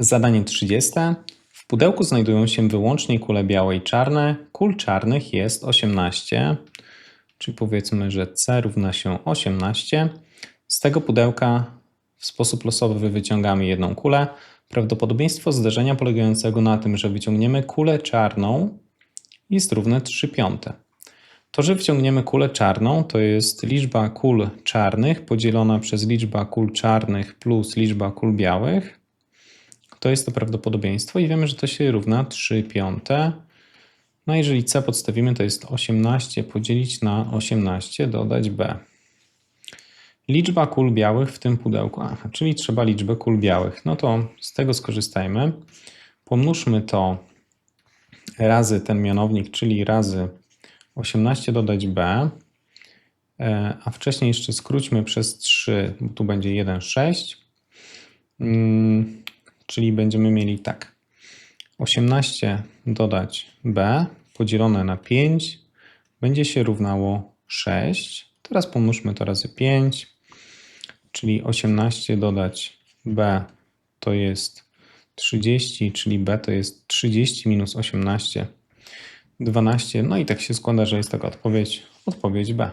Zadanie 30. W pudełku znajdują się wyłącznie kule białe i czarne. Kul czarnych jest 18, czyli powiedzmy, że C równa się 18. Z tego pudełka w sposób losowy wyciągamy jedną kulę. Prawdopodobieństwo zdarzenia polegającego na tym, że wyciągniemy kulę czarną jest równe 3 piąte. To, że wyciągniemy kulę czarną, to jest liczba kul czarnych podzielona przez liczba kul czarnych plus liczba kul białych. To jest to prawdopodobieństwo i wiemy, że to się równa 3 piąte. No jeżeli c podstawimy, to jest 18 podzielić na 18, dodać b. Liczba kul białych w tym pudełku, aha, czyli trzeba liczbę kul białych. No to z tego skorzystajmy. Pomnóżmy to razy ten mianownik, czyli razy 18 dodać b, e, a wcześniej jeszcze skróćmy przez 3, bo tu będzie 1, 6. Czyli będziemy mieli tak. 18 dodać b podzielone na 5 będzie się równało 6. Teraz pomnóżmy to razy 5, czyli 18 dodać b to jest 30, czyli b to jest 30 minus 18, 12. No i tak się składa, że jest taka odpowiedź, odpowiedź b.